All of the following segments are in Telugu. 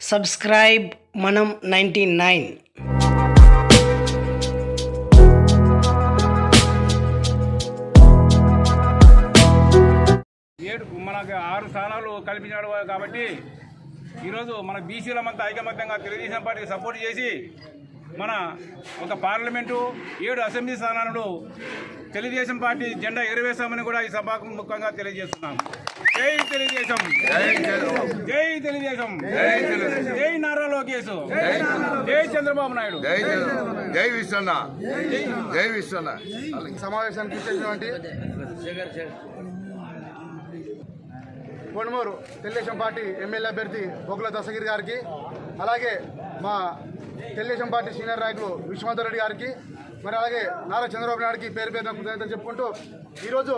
సబ్స్క్రైబ్ మనం నైంటీ నైన్. ఏడు మనకు ఆరు స్థానాలు కల్పించాడు కాబట్టి ఈరోజు మన బీసీలమంతా ఐకమత్యంగా తెలుగుదేశం పార్టీకి సపోర్ట్ చేసి మన ఒక పార్లమెంటు ఏడు అసెంబ్లీ స్థానాలను తెలుగుదేశం పార్టీ జెండా ఎగరవేస్తామని కూడా ఈ సభాముఖంగా తెలియజేస్తున్నాం. జై తెలుగుదేశం. జై తెలుగుదేశం. జై నారా లోకేష్ జై చంద్రబాబు నాయుడు. జై జై- జై విశ్వన్న. జై విశ్వన్న. సమావేశానికి కొనుమూరు తెలుగుదేశం పార్టీ ఎమ్మెల్యే అభ్యర్థి బొగ్గుల దశగిరి గారికి అలాగే మా తెలుగుదేశం పార్టీ సీనియర్ నాయకులు విశ్వనాథ్ రెడ్డి గారికి మరి అలాగే నారా చంద్రబాబు నాయుడుకి పేరు పేరు కృతజ్ఞతలు చెప్పుకుంటూ ఈరోజు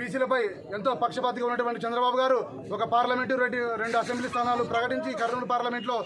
బీసీలపై ఎంతో పక్షపాతిగా ఉన్నటువంటి చంద్రబాబు గారు ఒక పార్లమెంటు రెండు రెండు అసెంబ్లీ స్థానాలు ప్రకటించి కర్నూలు పార్లమెంట్లో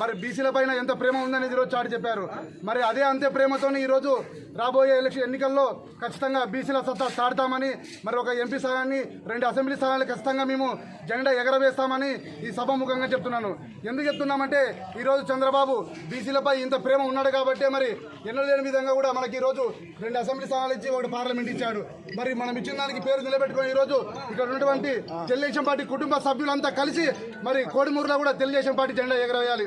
మరి బీసీల పైన ఎంత ప్రేమ ఉందనేది ఈరోజు చాటి చెప్పారు. మరి అదే అంతే ప్రేమతోనే ఈరోజు రాబోయే ఎలక్షన్ ఎన్నికల్లో ఖచ్చితంగా బీసీల సత్తా చాడతామని మరి ఒక ఎంపీ స్థానాన్ని రెండు అసెంబ్లీ స్థానాలు ఖచ్చితంగా మేము జెండా ఎగరవేస్తామని ఈ సభాముఖంగా చెప్తున్నాను. ఎందుకు చెప్తున్నామంటే ఈరోజు చంద్రబాబు బీసీలపై ఇంత ప్రేమ ఉన్నాడు కాబట్టి మరి ఎన్నో లేని విధంగా కూడా మనకి ఈరోజు రెండు అసెంబ్లీ స్థానాలు ఇచ్చి ఒకటి పార్లమెంట్ ఇచ్చాడు. మరి మనం ఇచ్చిన దానికి పేరు నిలబెట్టుకొని ఈరోజు ఇక్కడ ఉన్నటువంటి తెలుగుదేశం పార్టీ కుటుంబ సభ్యులంతా కలిసి మరి కోడిమూరులో కూడా తెలుగుదేశం పార్టీ జెండా ఎగరవేయాలి.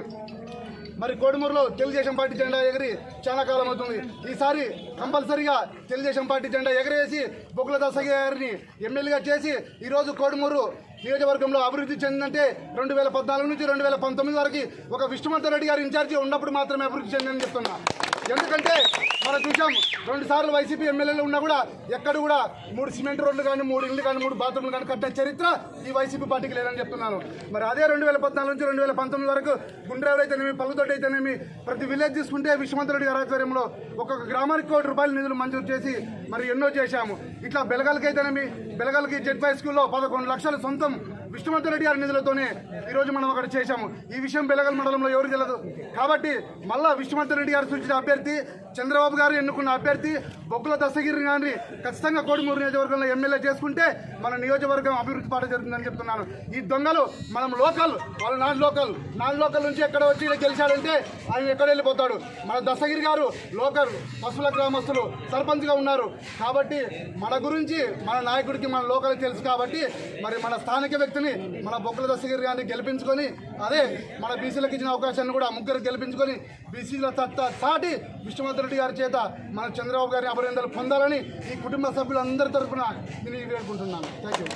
మరి కోడిమూరులో తెలుగుదేశం పార్టీ జెండా ఎగిరి చాలా కాలం అవుతుంది. ఈసారి కంపల్సరిగా తెలుగుదేశం పార్టీ జెండా ఎగరేసి బొగ్గుల దసగి గారిని ఎమ్మెల్యేగా చేసి ఈరోజు కోడిమూరు నియోజకవర్గంలో అభివృద్ధి చెందిందంటే రెండు వేల పద్నాలుగు నుంచి రెండు వేల పంతొమ్మిది వరకు ఒక విష్ణుమంత రెడ్డి గారు ఇన్ఛార్జి ఉన్నప్పుడు మాత్రమే అభివృద్ధి చెందిందని చెప్తున్నా. ఎందుకంటే మనం చూసాం రెండు సార్లు వైసీపీ ఎమ్మెల్యేలు ఉన్నా కూడా ఎక్కడ కూడా మూడు సిమెంట్ రోడ్లు కానీ మూడు ఇళ్ళు కానీ మూడు బాత్రూమ్లు కానీ కట్టిన చరిత్ర ఈ వైసీపీ పార్టీకి లేదని చెప్తున్నాను. మరి అదే రెండు వేల పద్నాలుగు నుంచి రెండు వేల పంతొమ్మిది వరకు గుండ్రావుడు అయితేనేమి పల్లుతోటి అయితేనేమి ప్రతి విలేజ్ తీసుకుంటే విశ్వంతరెడ్డి గారి ఆధ్వర్యంలో ఒక్కొక్క గ్రామానికి కోటి రూపాయల నిధులు మంజూరు చేసి మరి ఎన్నో చేశాము. ఇట్లా బెలగలకి అయితేనేమి జెడ్ హై స్కూల్లో పదకొండు లక్షల సొంతం విష్ణుమంతరెడ్డి గారి నిధులతోనే ఈరోజు మనం అక్కడ చేశాము. ఈ విషయం బెలగల్ మండలంలో ఎవరు తెలియదు కాబట్టి మళ్ళా రెడ్డి గారు సూచించిన అభ్యర్థి చంద్రబాబు గారు ఎన్నుకున్న అభ్యర్థి బొగ్గుల దశగిరి గారిని ఖచ్చితంగా కోడిమూరు నియోజకవర్గంలో ఎమ్మెల్యే చేసుకుంటే మన నియోజకవర్గం అభివృద్ధి పాట జరుగుతుందని చెప్తున్నాను. ఈ దొంగలు మనం లోకల్ వాళ్ళు నాన్ లోకల్. నాన్ లోకల్ నుంచి ఎక్కడ వచ్చి ఇలా గెలిచాడంటే ఆయన ఎక్కడ వెళ్ళిపోతాడు? మన దశగిరి గారు లోకల్ పశువుల గ్రామస్తులు సర్పంచ్గా ఉన్నారు. కాబట్టి మన గురించి మన నాయకుడికి మన లోకల్ తెలుసు కాబట్టి మరి మన స్థానిక వ్యక్తిని మన బొక్కుల దశగిరి గారిని గెలిపించుకొని అదే మన బీసీలకు ఇచ్చిన అవకాశాన్ని కూడా ముగ్గురు గెలిపించుకొని బీసీల తత్త సాటి విష్ణువర్ధన్ రెడ్డి గారి చేత మన చంద్రబాబు గారి అభినందనలు పొందాలని ఈ కుటుంబ సభ్యులందరి తరఫున నేను వేడుకుంటున్నాను. Thank you